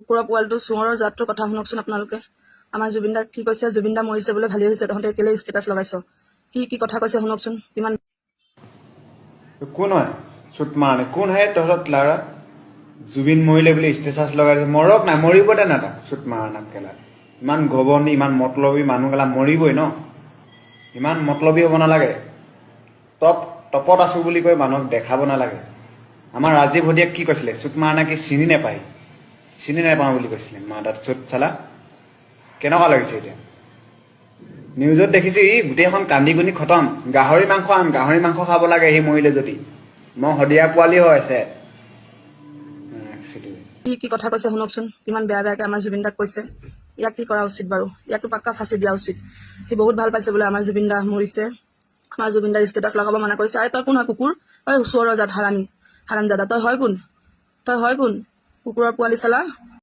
কুকুৰৰ পোৱালিটো চোঁৱৰৰ জাতটোৰ কথা শুনকচোন আপোনালোকে। আমাৰ জুবিন দাক কি কৈছে জুবিন দা মৰিছে বোলে ভালেই হৈছে তহঁতে কেলে ষ্টেটাছ লগাইছ? কি কি কথা কৈছে শুনকচোন কিমান কোন হয়? চুট মাৰানে কোন হে তহঁত লাৰা জুবিন মৰিলে বুলি ষ্টেটাছ লগাই দিছে। মৰক নাই মৰিব দে না তাক চুট মাৰা নাক কেলা। ইমান ঘবনী ইমান মতলবী মানুহ কেলা মৰিবই ন? ইমান মতলবী হ'ব নালাগে। টপ টপত আছো বুলি কৈ মানুহক দেখাব নালাগে। আমাৰ ৰাজীৱ ভটিয়াক কি কৈছিলে? চুট মাৰা নাকি চিনি নাপায়? চিনি নাপাওঁ বুলি কৈছিলে মা চুট চালা কেনেকুৱা লাগিছে এতিয়া নিউজত দেখিছো ই গোটেইখন কান্দি কুনি খতম গাহৰি মাংস আন গাহৰি মাংস খাব লাগে সি মৰিলে যদি মই শদিয়া পোৱালি হৈ আছে কি কি কথা কৈছে শুনকচোন কিমান বেয়া বেয়াকে আমাৰ জুবিন দাক কৈছে ইয়াক কি কৰা উচিত বাৰু ইয়াকতো পাক্কা ফাঁচি দিয়া উচিত সি বহুত ভাল পাইছে বোলে আমাৰ জুবিন দা মৰিছে আমাৰ জুবিন দাৰ ষ্টেটাছ লগাব মানা কৰিছে আৰে তই কোন হয় কুকুৰ তই ওচৰৰ জাত হাৰামী হাৰাম দাদা তই হয় কোন তই হয় কোন কুকুৰৰ পোৱালি চালা?